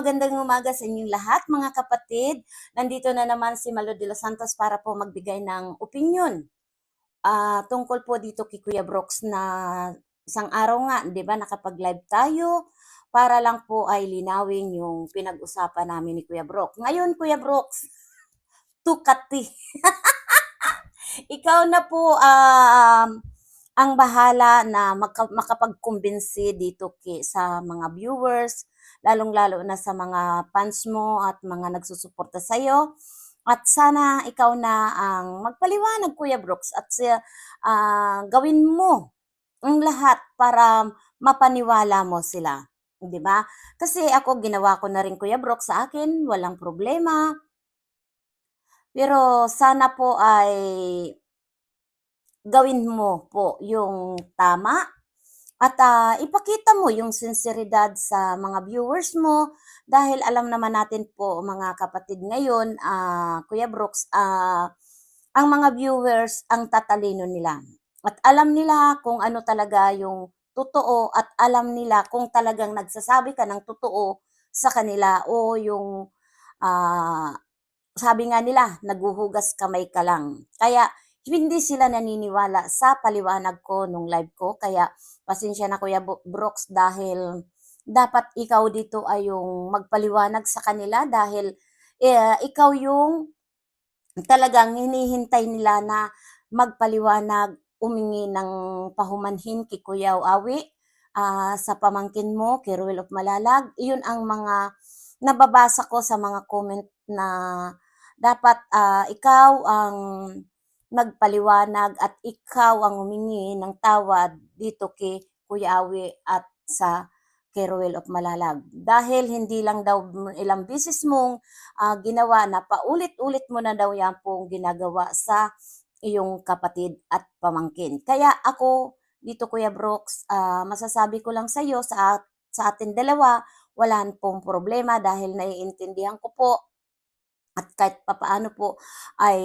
magandang umaga sa inyong lahat mga kapatid. Nandito na naman si Malo de los Santos para po magbigay ng opinion. Ah, tungkol po dito kay Kuya Brooks na isang araw nga, 'di ba, nakapag-live tayo para lang po ay linawin yung pinag-usapan namin ni Kuya Brooks. Ngayon, Kuya Brooks, tukati. Ikaw na po um, ang bahala na maka- makapag-kumbinsi dito ki, sa mga viewers, lalong-lalo na sa mga fans mo at mga nagsusuporta sa iyo. At sana ikaw na ang magpaliwanag, Kuya Brooks, at ah, gawin mo ang lahat para mapaniwala mo sila. 'Di ba? Kasi ako, ginawa ko na rin, Kuya Brooks, sa akin, walang problema. Pero sana po ay gawin mo po yung tama at ah, ipakita mo yung sinseridad sa mga viewers mo dahil alam naman natin po mga kapatid ngayon, ah, Kuya Brooks, ah, ang mga viewers ang tatalino nila. At alam nila kung ano talaga yung totoo at alam nila kung talagang nagsasabi ka ng totoo sa kanila o yung ah, sabi nga nila, naguhugas kamay ka lang. Kaya hindi sila naniniwala sa paliwanag ko nung live ko. Kaya pasensya na Kuya Brooks dahil dapat ikaw dito ay yung magpaliwanag sa kanila dahil eh, ikaw yung talagang hinihintay nila na magpaliwanag, umingi ng pahumanhin kay Kuya Awi ah, sa pamangkin mo, kay Ruel of Malalag. Iyon ang mga nababasa ko sa mga comment na dapat ah, ikaw ang magpaliwanag at ikaw ang humingi ng tawad dito kay Kuya Awi at sa kay Ruel of Malalag. Dahil hindi lang daw ilang bisis mong ah, ginawa na paulit-ulit mo na daw yan pong ginagawa sa iyong kapatid at pamangkin. Kaya ako dito Kuya Brooks, ah, masasabi ko lang sa iyo sa sa atin dalawa, wala pong problema dahil naiintindihan ko po at kahit papaano po ay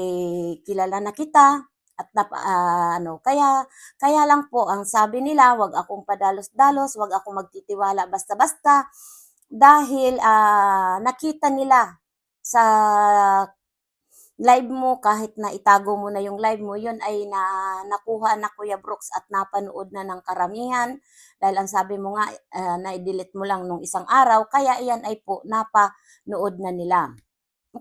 kilala na kita at napa, ah, ano kaya kaya lang po ang sabi nila wag akong padalos-dalos wag akong magtitiwala basta-basta. Dahil ah, nakita nila sa live mo kahit na itago mo na yung live mo yun ay na nakuha na Kuya Brooks at napanood na ng karamihan. Dahil ang sabi mo nga ah, na-delete mo lang nung isang araw kaya iyan ay po napanood na nila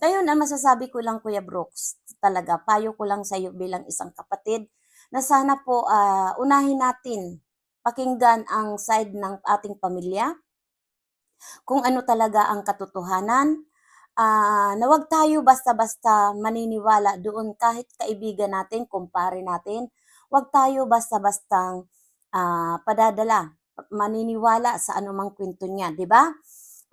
ngayon, ang masasabi ko lang Kuya Brooks, talaga, payo ko lang sa iyo bilang isang kapatid na sana po ah, unahin natin pakinggan ang side ng ating pamilya, kung ano talaga ang katotohanan, ah, na wag tayo basta-basta maniniwala doon kahit kaibigan natin, kumpare natin, wag tayo basta-bastang ah, padadala, maniniwala sa anumang kwento niya, di ba?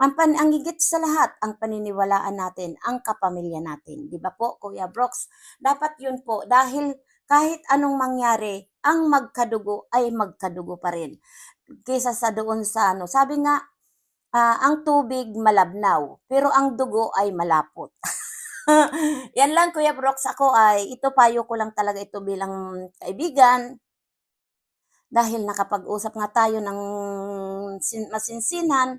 Ang, pan, ang higit sa lahat, ang paniniwalaan natin, ang kapamilya natin. Di ba po, Kuya Brooks? Dapat yun po, dahil kahit anong mangyari, ang magkadugo ay magkadugo pa rin. Kaysa sa doon sa ano, sabi nga, ah, ang tubig malabnaw, pero ang dugo ay malapot. Yan lang Kuya Brooks, ako ay, ito payo ko lang talaga ito bilang kaibigan, dahil nakapag-usap nga tayo ng sin- masinsinan,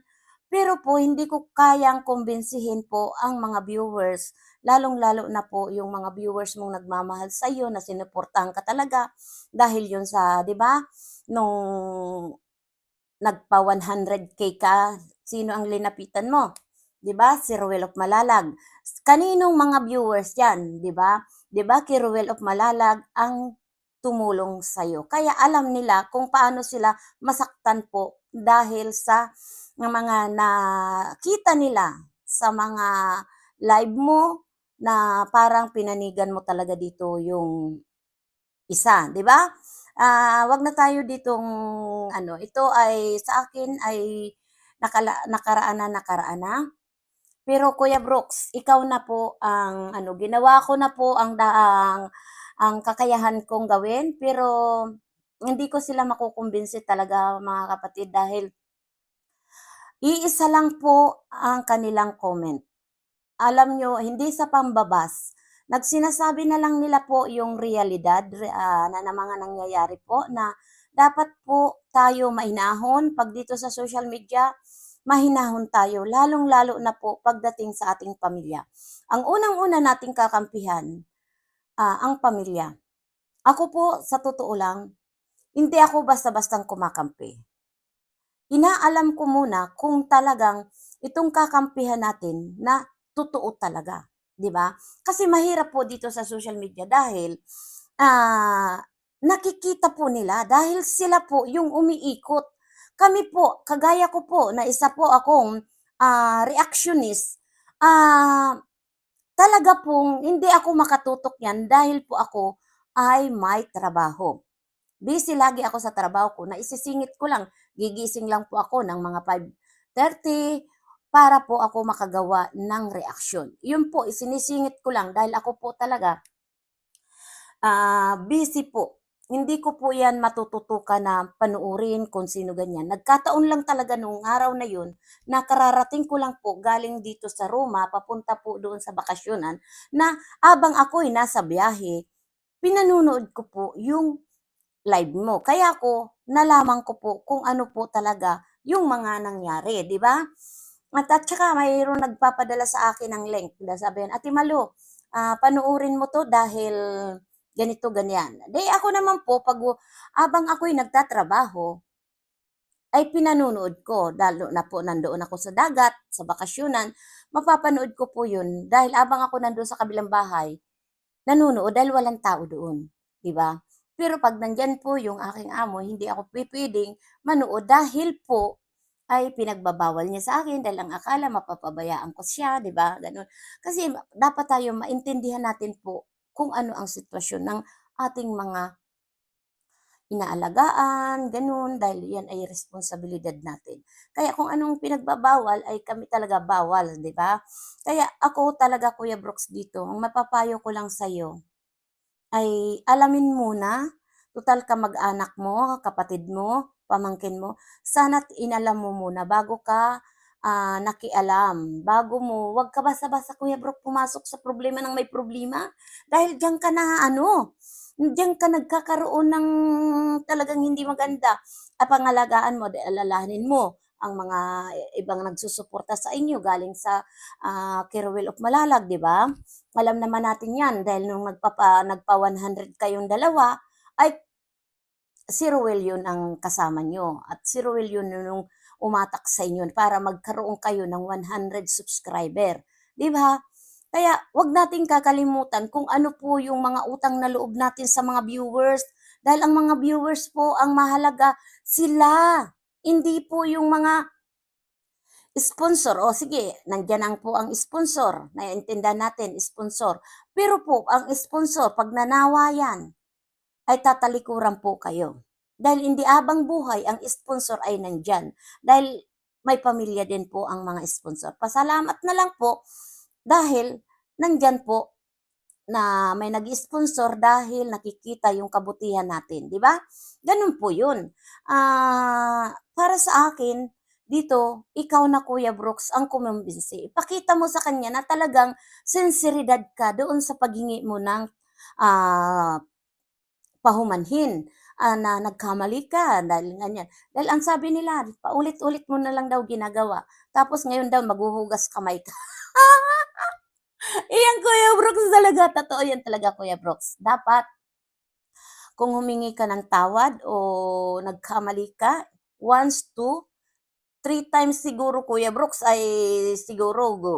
pero po hindi ko kayang kumbinsihin po ang mga viewers, lalong-lalo na po yung mga viewers mong nagmamahal sa iyo na sinuportahan ka talaga dahil yun sa, 'di ba? Nung nagpa 100k ka, sino ang linapitan mo? 'Di ba? Si Ruel of Malalag. Kaninong mga viewers 'yan, 'di ba? 'Di ba? Kay Ruel of Malalag ang tumulong sa iyo. Kaya alam nila kung paano sila masaktan po dahil sa ng mga nakita nila sa mga live mo na parang pinanigan mo talaga dito yung isa, 'di ba? Ah, wag na tayo ditong ano, ito ay sa akin ay nakala, nakaraan na nakaraan na. Pero Kuya Brooks, ikaw na po ang ano, ginawa ko na po ang daang ang kakayahan kong gawin, pero hindi ko sila makukumbinsi talaga mga kapatid dahil Iisa lang po ang kanilang comment. Alam nyo, hindi sa pambabas. Nagsinasabi na lang nila po yung realidad uh, na, na mga nangyayari po na dapat po tayo mainahon pag dito sa social media mahinahon tayo, lalong-lalo na po pagdating sa ating pamilya. Ang unang-una nating kakampihan, ah, ang pamilya. Ako po, sa totoo lang, hindi ako basta-bastang kumakampi. Inaalam ko muna kung talagang itong kakampihan natin na totoo talaga, 'di ba? Kasi mahirap po dito sa social media dahil ah, nakikita po nila dahil sila po yung umiikot. Kami po, kagaya ko po na isa po akong ah, reactionist, ah, talaga pong hindi ako makatutok yan dahil po ako ay may trabaho. Busy lagi ako sa trabaho ko, naisisingit ko lang, gigising lang po ako ng mga 5.30 para po ako makagawa ng reaksyon. Yun po, isinisingit ko lang dahil ako po talaga ah, busy po. Hindi ko po yan matututukan na panuurin kung sino ganyan. Nagkataon lang talaga noong araw na yun na kararating ko lang po galing dito sa Roma, papunta po doon sa bakasyonan, na abang ako'y nasa biyahe, pinanunood ko po yung live mo. Kaya ako, nalaman ko po kung ano po talaga yung mga nangyari, di ba? At, at saka mayroon nagpapadala sa akin ng link. Sabi yan, Ate Malo, ah, panuurin mo to dahil ganito, ganyan. Di ako naman po, pag abang ako'y nagtatrabaho, ay pinanunood ko. Lalo na po nandoon ako sa dagat, sa bakasyonan, mapapanood ko po yun. Dahil abang ako nandoon sa kabilang bahay, nanunood dahil walang tao doon. Ba? Pero pag nandyan po yung aking amo, hindi ako pipwedeng manood dahil po ay pinagbabawal niya sa akin dahil ang akala mapapabayaan ko siya, di ba? Ganun. Kasi dapat tayo maintindihan natin po kung ano ang sitwasyon ng ating mga inaalagaan, ganun, dahil yan ay responsibilidad natin. Kaya kung anong pinagbabawal ay kami talaga bawal, di ba? Kaya ako talaga, Kuya Brooks, dito, ang mapapayo ko lang sa'yo ay alamin muna, total ka mag-anak mo, kapatid mo, pamangkin mo, sana't inalam mo muna bago ka ah, nakialam. Bago mo, wag ka basta-basta, Kuya Brooks, pumasok sa problema ng may problema. Dahil diyan ka na, ano, diyan ka nagkakaroon ng talagang hindi maganda. At pangalagaan mo, alalahanin mo ang mga ibang nagsusuporta sa inyo galing sa ah, Kirwell of Malalag, di ba? Alam naman natin yan dahil nung nagpapa, nagpa 100 kayong dalawa, ay si Ruel yun ang kasama nyo. At si Ruel yun nung umatak sa inyo para magkaroon kayo ng 100 subscriber. Di ba? Kaya wag nating kakalimutan kung ano po yung mga utang na loob natin sa mga viewers. Dahil ang mga viewers po, ang mahalaga, sila. Hindi po yung mga sponsor. O sige, nandyan ang po ang sponsor. Naiintindihan natin, sponsor. Pero po, ang sponsor, pag nanawa yan, ay tatalikuran po kayo. Dahil hindi abang buhay, ang sponsor ay nandyan. Dahil may pamilya din po ang mga sponsor. Pasalamat na lang po dahil nandyan po na may nag-sponsor dahil nakikita yung kabutihan natin, di ba? Ganun po yun. Ah, para sa akin, dito, ikaw na Kuya Brooks ang kumumbinsi. Ipakita mo sa kanya na talagang sinseridad ka doon sa paghingi mo ng ah, pahumanhin ah, na nagkamali ka dahil ganyan. Dahil ang sabi nila, paulit-ulit mo na lang daw ginagawa. Tapos ngayon daw maghuhugas kamay ka. Iyan Kuya Brooks talaga, totoo yan talaga Kuya Brooks. Dapat kung humingi ka ng tawad o nagkamali ka, once, two, three times siguro Kuya Brooks ay siguro go,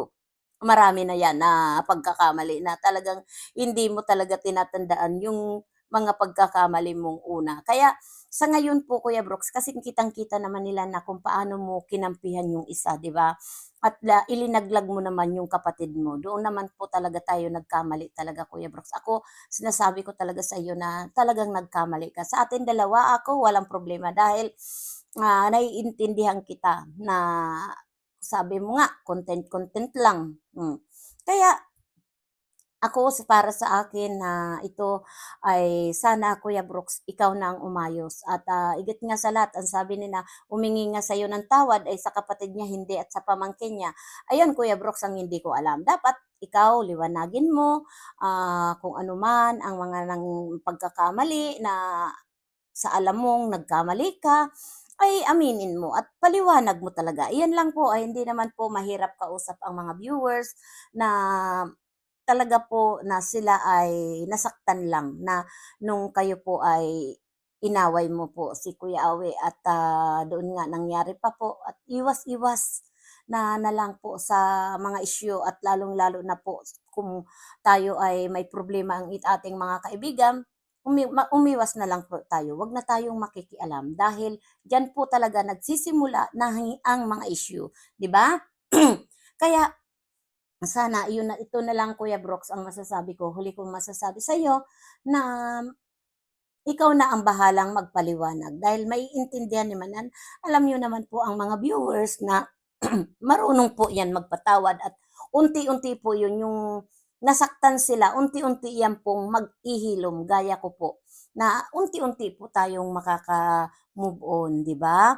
marami na yan na pagkakamali na talagang hindi mo talaga tinatandaan yung mga pagkakamali mong una. Kaya sa ngayon po Kuya Brooks, kasi kitang-kita naman nila na kung paano mo kinampihan yung isa, di ba? At la, ilinaglag mo naman yung kapatid mo. Doon naman po talaga tayo nagkamali talaga Kuya Brooks. Ako, sinasabi ko talaga sa iyo na talagang nagkamali ka. Sa atin dalawa, ako walang problema dahil ah, naiintindihan kita na sabi mo nga, content-content lang. Hmm. Kaya, ako, para sa akin na ito ay sana Kuya Brooks, ikaw na ang umayos. At ah, igit nga sa lahat, ang sabi nila, umingi nga sa iyo ng tawad ay sa kapatid niya hindi at sa pamangkin niya. Ayun Kuya Brooks ang hindi ko alam. Dapat ikaw liwanagin mo ah, kung ano man ang mga nang pagkakamali na sa alam mong nagkamali ka ay aminin mo at paliwanag mo talaga. Iyan lang po ay hindi naman po mahirap kausap ang mga viewers na talaga po na sila ay nasaktan lang na nung kayo po ay inaway mo po si Kuya Awe at ah, doon nga nangyari pa po at iwas-iwas na na lang po sa mga issue at lalong-lalo na po kung tayo ay may problema ang ating mga kaibigan, umi- umiwas na lang po tayo. Huwag na tayong makikialam dahil diyan po talaga nagsisimula na ang mga issue, 'di ba? Kaya sana yun na ito na lang Kuya Brooks ang masasabi ko. Huli kong masasabi sa iyo na ikaw na ang bahalang magpaliwanag dahil may intindihan naman yan. Alam niyo naman po ang mga viewers na marunong po yan magpatawad at unti-unti po yun yung nasaktan sila, unti-unti yan pong mag-ihilom gaya ko po na unti-unti po tayong makaka-move on, di ba?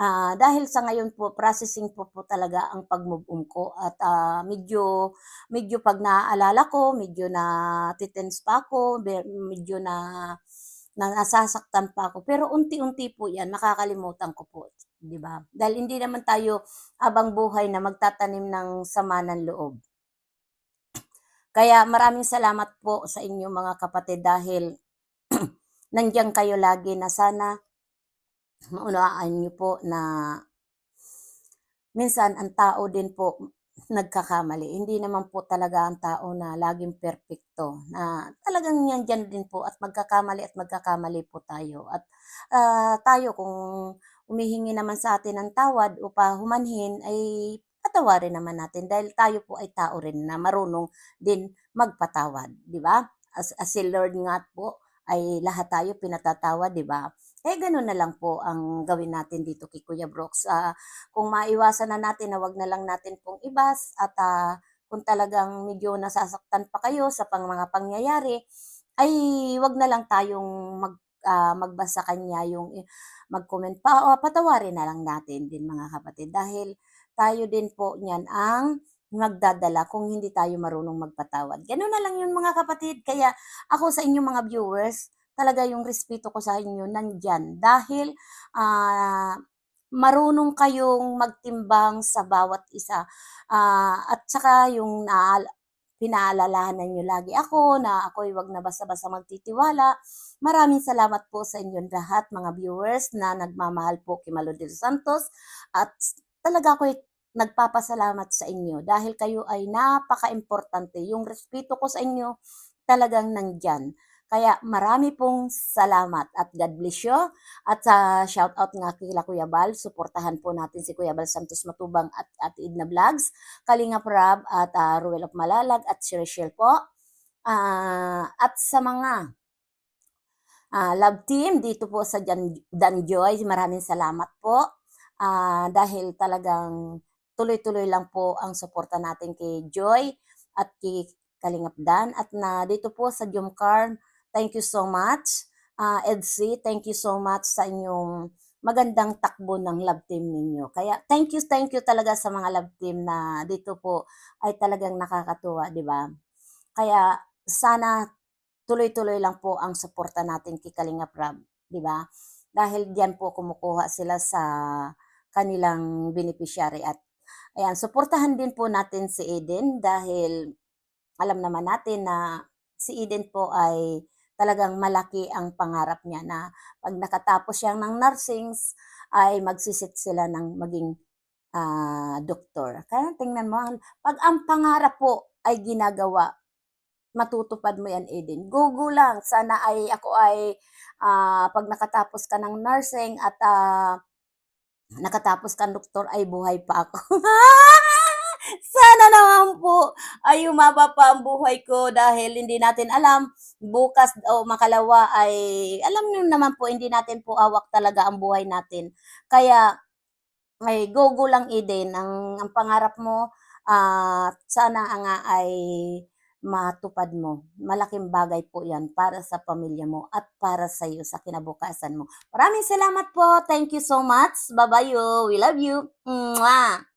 Ah, dahil sa ngayon po, processing po po talaga ang pag-move on ko at ah, medyo, medyo pag naaalala ko, medyo na titense pa ako, medyo na, na nasasaktan pa ako. Pero unti-unti po yan, nakakalimutan ko po, di ba? Dahil hindi naman tayo abang buhay na magtatanim ng sama ng loob. Kaya maraming salamat po sa inyo mga kapatid dahil nandiyan kayo lagi na sana maunawaan niyo po na minsan ang tao din po nagkakamali. Hindi naman po talaga ang tao na laging perpekto. Na talagang yan dyan din po at magkakamali at magkakamali po tayo. At ah, tayo kung umihingi naman sa atin ng tawad o pahumanhin ay patawarin naman natin dahil tayo po ay tao rin na marunong din magpatawad, di ba? As, as si Lord nga po ay lahat tayo pinatatawad, di ba? Eh, ganun na lang po ang gawin natin dito kay Kuya Brooks. Ah, kung maiwasan na natin na wag na lang natin pong ibas at ah, kung talagang medyo nasasaktan pa kayo sa pang mga pangyayari, ay wag na lang tayong mag, ah, magbasa kanya yung eh, mag-comment pa, o patawarin na lang natin din mga kapatid dahil tayo din po niyan ang magdadala kung hindi tayo marunong magpatawad. Ganun na lang yun mga kapatid. Kaya ako sa inyong mga viewers, talaga yung respeto ko sa inyo nandyan dahil ah, marunong kayong magtimbang sa bawat isa. Ah, at saka yung naal pinaalalahanan nyo lagi ako na ako'y wag na basta-basta magtitiwala. Maraming salamat po sa inyong lahat mga viewers na nagmamahal po kay Malo del Santos at talaga ako'y nagpapasalamat sa inyo dahil kayo ay napaka-importante. Yung respeto ko sa inyo talagang nandyan. Kaya marami pong salamat at God bless you. At sa shout out nga kila Kuya Bal, suportahan po natin si Kuya Bal Santos Matubang at at Idna Vlogs, Kalinga Prab at uh, Ruel of Malalag at si Rachel po. Ah, at sa mga ah, love team dito po sa Dan, Dan Joy, maraming salamat po. Ah, dahil talagang tuloy-tuloy lang po ang suporta natin kay Joy at kay Kalingap Dan at na dito po sa Jumcar, thank you so much. Ah, Edsi, thank you so much sa inyong magandang takbo ng love team ninyo. Kaya thank you, thank you talaga sa mga love team na dito po ay talagang nakakatuwa, di ba? Kaya sana tuloy-tuloy lang po ang suporta natin kay Kalinga Prab, di ba? Dahil diyan po kumukuha sila sa kanilang beneficiary at ayan, suportahan din po natin si Eden dahil alam naman natin na si Eden po ay talagang malaki ang pangarap niya na pag nakatapos siya ng nursing ay magsisit sila ng maging ah, doktor. Kaya tingnan mo, pag ang pangarap po ay ginagawa, matutupad mo yan, Eden. Go lang. Sana ay ako ay ah, pag nakatapos ka ng nursing at ah, nakatapos ka ng doktor ay buhay pa ako. Sana naman po ay umaba pa ang buhay ko dahil hindi natin alam bukas o makalawa ay alam niyo naman po hindi natin po awak talaga ang buhay natin. Kaya ay go go lang Eden ang, ang pangarap mo at sana nga ay matupad mo. Malaking bagay po yan para sa pamilya mo at para sa iyo sa kinabukasan mo. Maraming salamat po. Thank you so much. Bye-bye. We love you. Mwah!